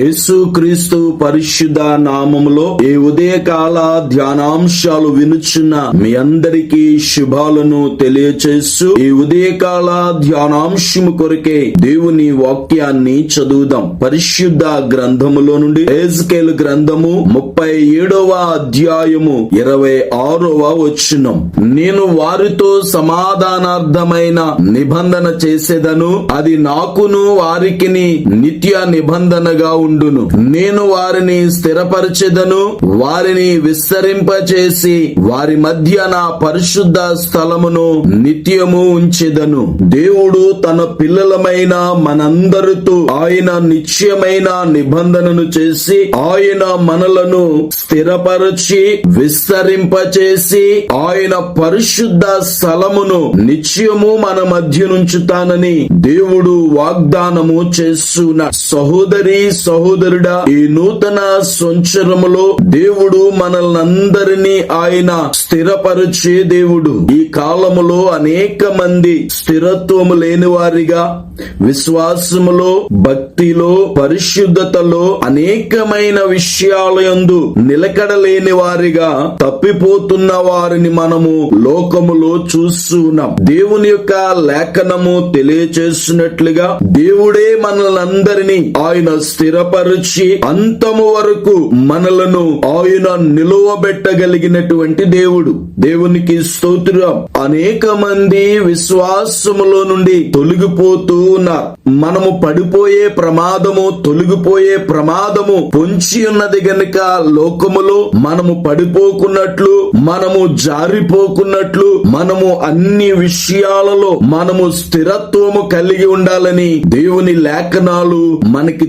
యేసుక్రీస్తు పరిశుద్ధ నామములో ఈ ఉదయకాల ధ్యానాంశాలు వినుచున్న మీ అందరికీ శుభాలను తెలియచేస్తూ ఈ ఉదయకాల ధ్యానాంశము కొరకే దేవుని వాక్యాన్ని చదువుదాం. పరిశుద్ధ గ్రంథములో నుండి ఏజ్కేల్ గ్రంథము ముప్పై ఏడవ అధ్యాయము ఇరవై ఆరవ వచ్చినం నేను వారితో సమాధానార్థమైన నిబంధన చేసేదను అది నాకును వారికిని నిత్య నిబంధనగా ఉండును. నేను వారిని స్థిరపరచెదను వారిని విస్తరింపచేసి వారి మధ్య నా పరిశుద్ధ స్థలమును నిత్యము ఉంచెదను. దేవుడు తన పిల్లలమైన మనందరితో ఆయన నిత్యమైన నిబంధనను చేసి ఆయన మనలను స్థిరపరచి విస్తరింపచేసి ఆయన పరిశుద్ధ స్థలమును నిత్యము మన మధ్య నుంచుతానని దేవుడు వాగ్దానము చేస్తున్న సహోదరి సహోదరుడా ఈ నూతన సంవత్సరములో దేవుడు మనల్నందరినీ ఆయన స్థిరపరిచే దేవుడు. ఈ కాలములో అనేక మంది స్థిరత్వము లేని వారిగా విశ్వాసములో భక్తిలో పరిశుద్ధతలో అనేకమైన విషయాలయందు నిలకడలేని వారిగా తప్పిపోతున్న వారిని మనము లోకములో చూస్తున్నాం దేవుని యొక్క లేఖనము తెలియచేస్తున్నట్లుగా దేవుడే మనల్ని ఆయన స్థిరపరిచి అంతము వరకు మనలను ఆయన నిలువబెట్టగలిగినటువంటి దేవుడు. దేవునికి స్తోత్రం. అనేక మంది విశ్వాసములో నుండి తొలగిపోతూ ఉన్నారు. మనము పడిపోయే ప్రమాదము తొలగిపోయే ప్రమాదము పొంచి ఉన్నది గనుక లోకములో మనము పడిపోకున్నట్లు మనము జారిపోకున్నట్లు మనము అన్ని విషయాలలో మనము స్థిరత్వము కలిగి ఉండాలని దేవుని లేఖనాలు మనకి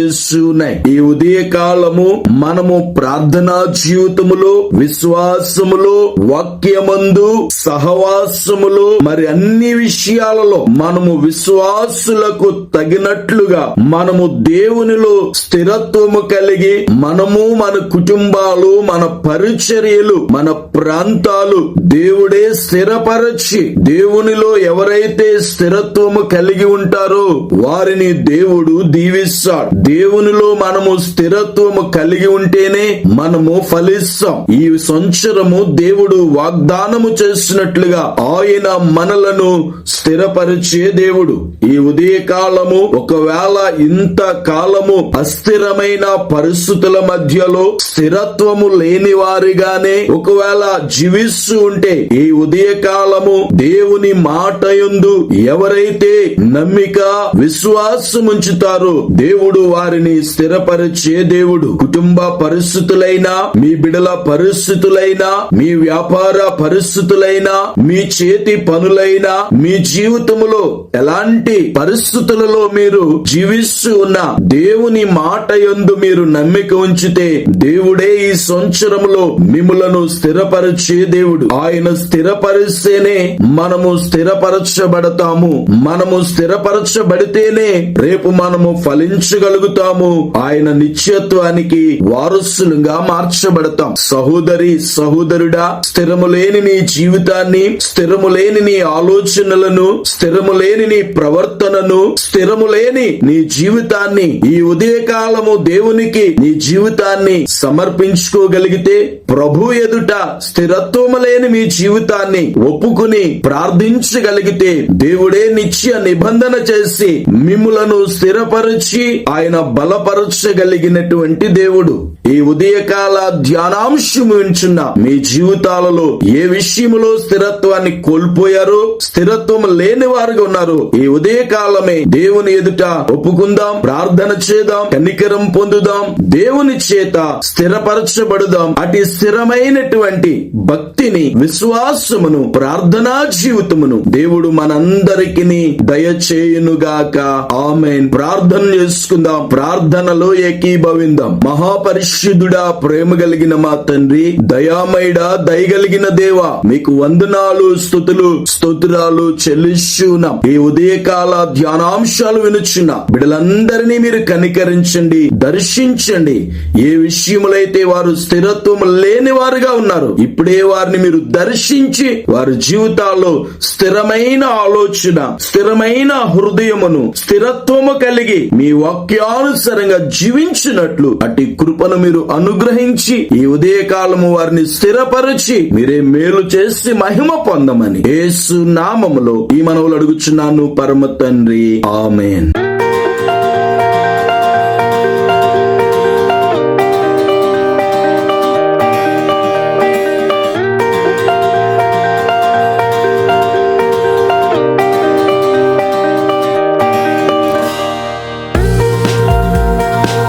తెలియచేస్తున్నాయి ఈ ఉదయ కాలము మనము ప్రార్థనా జీవితములో విశ్వాసములో వాక్యమందు సహవాసములో మరి అన్ని విషయాలలో మనము విశ్వాసులకు తగినట్లుగా మనము దేవునిలో స్థిరత్వము కలిగి మనము మన కుటుంబాలు మన పరిచర్యలు మన ప్రాంతాలు దేవుడే స్థిరపరచి దేవునిలో ఎవరైతే స్థిరత్వము కలిగి ఉంటారో వారిని దేవుడు దీవిస్తాడు. దేవునిలో మనము స్థిరత్వము కలిగి ఉంటేనే మనము ఫలిస్తాం. ఈ సంవత్సరము దేవుడు వాగ్దానము చేసినట్లుగా ఆయన మనలను స్థిరపరిచే దేవుడు. ఈ ఉదయ కాలము ఒకవేళ ఇంత కాలము అస్థిరమైన పరిస్థితుల మధ్యలో స్థిరత్వము లేని వారిగానే ఒకవేళ జీవిస్తూ ఉంటే ఈ ఉదయ కాలము దేవుని మాట యందు ఎవరైతే నమ్మిక విశ్వాసం ఉంచుతారో దేవుడు వారిని స్థిరపరిచే దేవుడు. కుటుంబ పరిస్థితులైనా మీ బిడల పరిస్థితులైనా మీ వ్యాపార పరిస్థితులైనా మీ చేతి పనులైనా మీ జీవితములో ఎలాంటి పరిస్థితులలో మీరు జీవిస్తూ ఉన్న దేవుని మాట యందు మీరు నమ్మిక ఉంచితే దేవుడే ఈ సంవత్సరములో మిములను స్థిరపరిచే దేవుడు. ఆయన స్థిరపరిస్తేనే మనము స్థిరపరచబడతాము. మనము స్థిరపరచబడితేనే రేపు మనము ఫలించగలుగుతాము. పొందుతాము ఆయన నిత్యత్వానికి వారసులుగా మార్చబడతాం. సహోదరి సహోదరుడా స్థిరము లేని నీ జీవితాన్ని స్థిరము లేని నీ ఆలోచనలను స్థిరము లేని నీ ప్రవర్తనను స్థిరము లేని నీ జీవితాన్ని ఈ ఉదయకాలము దేవునికి నీ జీవితాన్ని సమర్పించుకోగలిగితే ప్రభు ఎదుట స్థిరత్వము లేని మీ జీవితాన్ని ఒప్పుకుని ప్రార్థించగలిగితే దేవుడే నిత్య నిబంధన చేసి మిమ్ములను స్థిరపరిచి ఆయన బలపరచగలిగినటువంటి దేవుడు. ఈ ఉదయకాల ధ్యానాంశము వింటున్న మీ జీవితాలలో ఏ విషయములో స్థిరత్వాన్ని కోల్పోయారో స్థిరత్వం లేని వారుగా ఉన్నారు. ఈ ఉదయకాలమే దేవుని ఎదుట ఒప్పుకుందాం ప్రార్థన చేద్దాం కనికరం పొందుదాం దేవుని చేత స్థిరపరచబడుదాం. అటు స్థిరమైనటువంటి భక్తిని విశ్వాసమును ప్రార్థనా జీవితమును దేవుడు మనందరికి దయచేయునుగాక. ఆమెన్. ప్రార్థన చేసుకుందాం. ప్రార్థనలో ఏకీభవిందాం. మహాపరిశుద్ధుడా ప్రేమ కలిగిన మా తండ్రి దయామయుడా దయగలిగిన దేవ మీకు వందనాలు స్థుతులు స్తోత్రాలు చెల్లిస్తున్నాం ఈ ఉదయకాల ధ్యానాంశాలు వినుచున్న. బిడలందరినీ మీరు కనికరించండి దర్శించండి. ఏ విషయములైతే వారు స్థిరత్వం లేని వారుగా ఉన్నారు ఇప్పుడే వారిని మీరు దర్శించి వారి జీవితాల్లో స్థిరమైన ఆలోచన స్థిరమైన హృదయమును స్థిరత్వము కలిగి మీ వాక్యా చిత్తానుసారంగా జీవించినట్లు అట్టి కృపను మీరు అనుగ్రహించి ఈ ఉదయ కాలము వారిని స్థిరపరిచి మీరే మేలు చేసి మహిమ పొందమని యేసు నామములో ఈ మనవులు అడుగుచున్నాను పరమ తండ్రి. ఆమెన్.